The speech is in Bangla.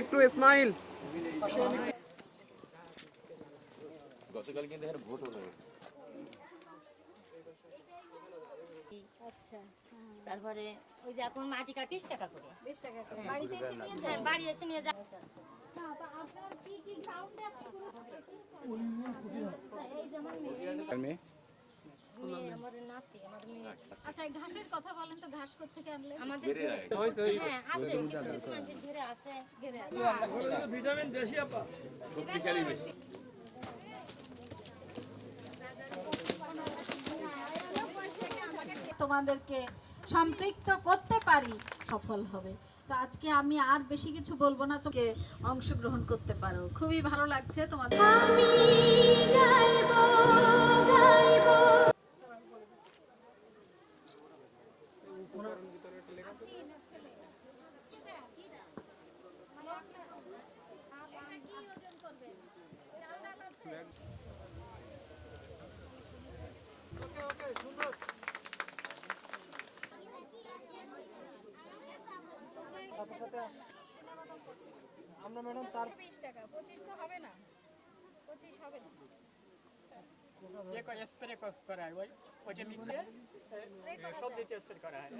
একটু ইসমাইল গতকাল কিন্তু এখানে ভোট হলো আচ্ছা তারপরে ওই যে এখন মাটি কাটিস টাকা করে বিশ টাকা করে। বাড়িতে এসে নিয়ে যান হ্যাঁ, বাড়ি এসে নিয়ে যা না, তো আপনার কি কি গ্রাউন্ডে আপনি মেয়ে। আমার নাতি আমার মেয়ে। আচ্ছা ঘাসের কথা বলেন তো ঘাস থেকে আনলে আমাদের হ্যাঁ আছে কিছু কিছু মানুষের ঘিরে আছে ঘিরে আছে। শক্তিশালী বেশি। তোমাদেরকে সম্পৃক্ত করতে পারি সফল হবে। তো আজকে আমি আর বেশি কিছু বলব না তোকে অংশগ্রহণ করতে পারো। খুবই ভালো লাগছে তোমাদের বিশ টাকা পঁচিশ তো হবে না। পঁচিশ হবে না। স্প্রে করা হয় ওই ওইটা মিক্সে সবজিতে স্প্রে করা হয়।